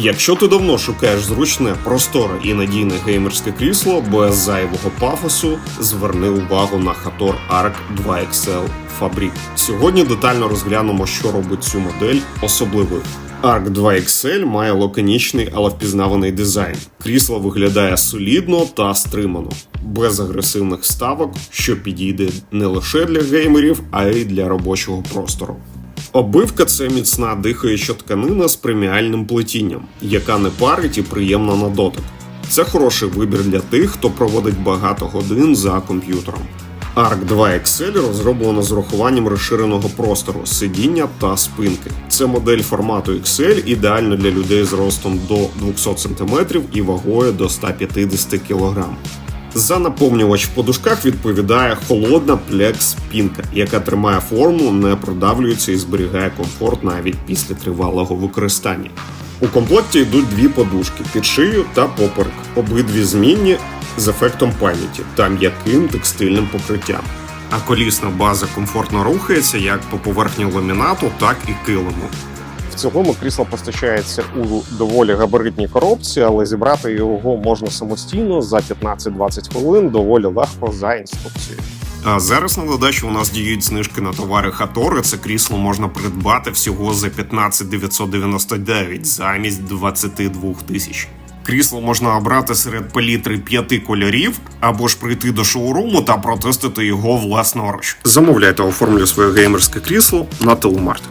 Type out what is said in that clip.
Якщо ти давно шукаєш зручне, просторе і надійне геймерське крісло без зайвого пафосу, зверни увагу на Hator Arc 2 XL Fabric. Сьогодні детально розглянемо, що робить цю модель особливою. Arc 2 XL має лаконічний, але впізнаваний дизайн. Крісло виглядає солідно та стримано, без агресивних ставок, що підійде не лише для геймерів, а й для робочого простору. Обивка це міцна дихаюча тканина з преміальним плетінням, яка не парить і приємна на дотик. Це хороший вибір для тих, хто проводить багато годин за комп'ютером. Arc 2 XL розроблено з урахуванням розширеного простору, сидіння та спинки. Це модель формату XL ідеально для людей з ростом до 200 см і вагою до 150 кг. За наповнювач в подушках відповідає холодна плекс пінка, яка тримає форму, не продавлюється і зберігає комфорт навіть після тривалого використання. У комплекті йдуть дві подушки під шию та поперек, обидві змінні з ефектом пам'яті та м'яким текстильним покриттям. А колісна база комфортно рухається як по поверхні ламінату, так і килиму. Цілому крісло постачається у доволі габаритній коробці, але зібрати його можна самостійно за 15-20 хвилин доволі легко за інструкцією. А зараз на додачу у нас діють знижки на товари Хатори. Це крісло можна придбати всього за 15 999 замість 22 тисяч. Крісло можна обрати серед палітри п'яти кольорів, або ж прийти до шоуруму та протестити його власноруч. Замовляйте, оформлюйте своє геймерське крісло на Телемарт.